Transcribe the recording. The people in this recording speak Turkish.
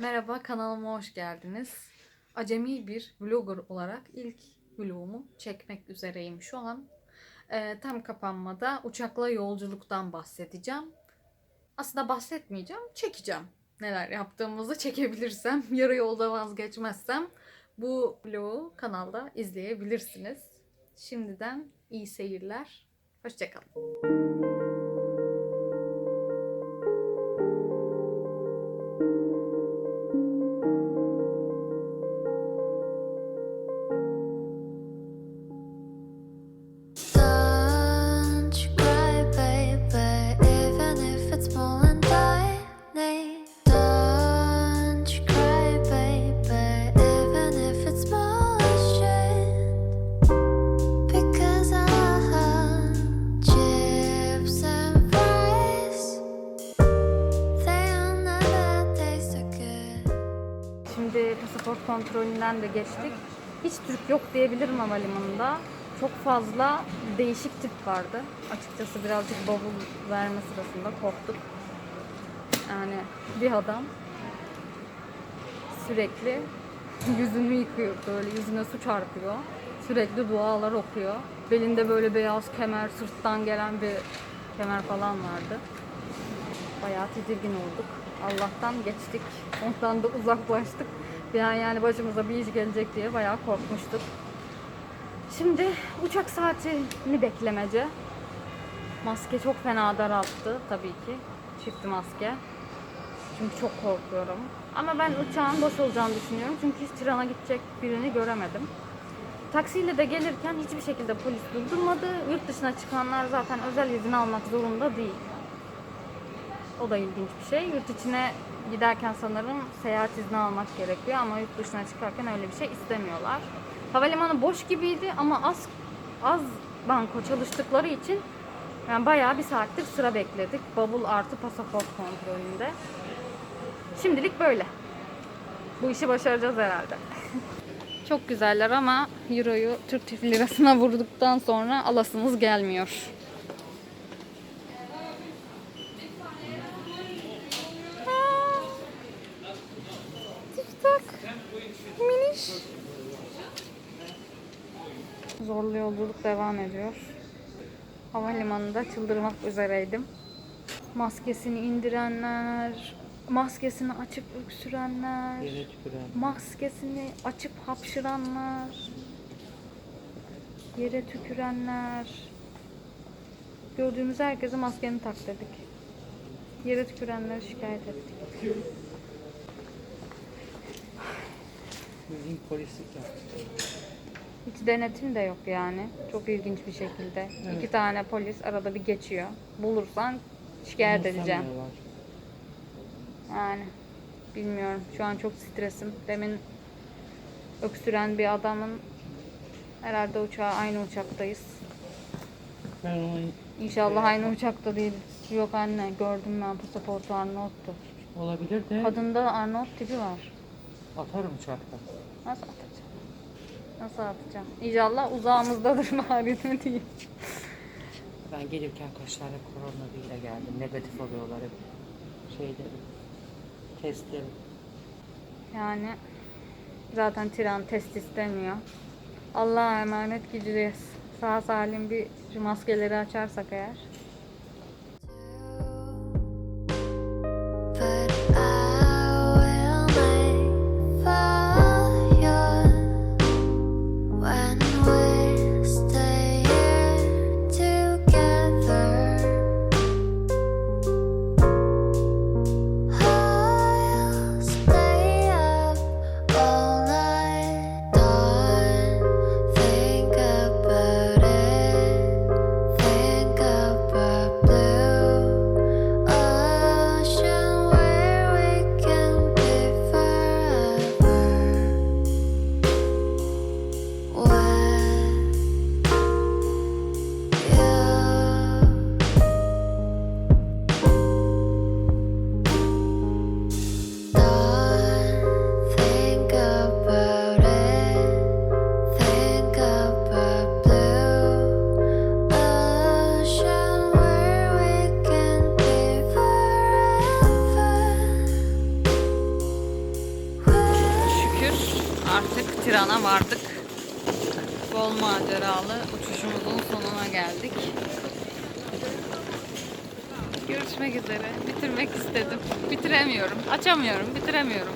Merhaba kanalıma hoş geldiniz. Acemi bir vlogger olarak ilk vlogumu çekmek üzereyim şu an. Ee, tam kapanmada uçakla yolculuktan bahsedeceğim. Aslında bahsetmeyeceğim, çekeceğim. Neler yaptığımızı çekebilirsem, yarı yolda vazgeçmezsem bu vlogu kanalda izleyebilirsiniz. Şimdiden iyi seyirler. Hoşçakalın. Şimdi pasaport kontrolünden de geçtik. Hiç Türk yok diyebilirim havalimanında. Çok fazla değişik tip vardı. Açıkçası birazcık bavul verme sırasında korktuk. Yani bir adam sürekli yüzünü yıkıyor böyle yüzüne su çarpıyor. Sürekli dualar okuyor. Belinde böyle beyaz kemer, sırttan gelen bir kemer falan vardı. Bayağı tedirgin olduk. Allah'tan geçtik. Ondan da uzaklaştık. Bir an yani başımıza bir iş gelecek diye bayağı korkmuştuk. Şimdi uçak saatini beklemece. Maske çok fena daralttı tabii ki. Çift maske. Çünkü çok korkuyorum. Ama ben uçağın boş olacağını düşünüyorum. Çünkü hiç trana gidecek birini göremedim. Taksiyle de gelirken hiçbir şekilde polis durdurmadı. Yurt dışına çıkanlar zaten özel izin almak zorunda değil. O da ilginç bir şey. Yurt içine giderken sanırım seyahat izni almak gerekiyor ama yurt dışına çıkarken öyle bir şey istemiyorlar. Havalimanı boş gibiydi ama az az banko çalıştıkları için yani bayağı bir saattir sıra bekledik. Bavul artı pasaport kontrolünde. Şimdilik böyle. Bu işi başaracağız herhalde. Çok güzeller ama Euro'yu Türk lirasına vurduktan sonra alasınız gelmiyor. Zorlu yolculuk devam ediyor. Havalimanında çıldırmak üzereydim. Maskesini indirenler, maskesini açıp öksürenler, maskesini açıp hapşıranlar, yere tükürenler. Gördüğümüz herkese maskeni tak dedik. Yere tükürenleri şikayet ettik. Bildiğin polislik yaptı. Hiç denetim de yok yani. Çok ilginç bir şekilde. Evet. İki tane polis arada bir geçiyor. Bulursan şikayet edeceğim. Yani bilmiyorum. Şu an çok stresim. Demin öksüren bir adamın herhalde uçağı aynı uçaktayız. Ben onu İnşallah aynı uçakta değiliz. Yok anne gördüm ben pasaportu Arnavut'tu. olabilir de Kadında Arnavut tipi var. Atarım uçakta. Nasıl atacağım? Nasıl atacağım? İnşallah uzağımızdadır ne diyeyim. Ben gelirken kaç tane koronavirüyle geldim. Negatif oluyorlar hep. Şeyde testleri. Yani zaten tiran test istemiyor. Allah'a emanet gideceğiz. Sağ salim bir şu maskeleri açarsak eğer. Tiran'a vardık. Bol maceralı uçuşumuzun sonuna geldik. Görüşmek üzere. Bitirmek istedim. Bitiremiyorum. Açamıyorum. Bitiremiyorum.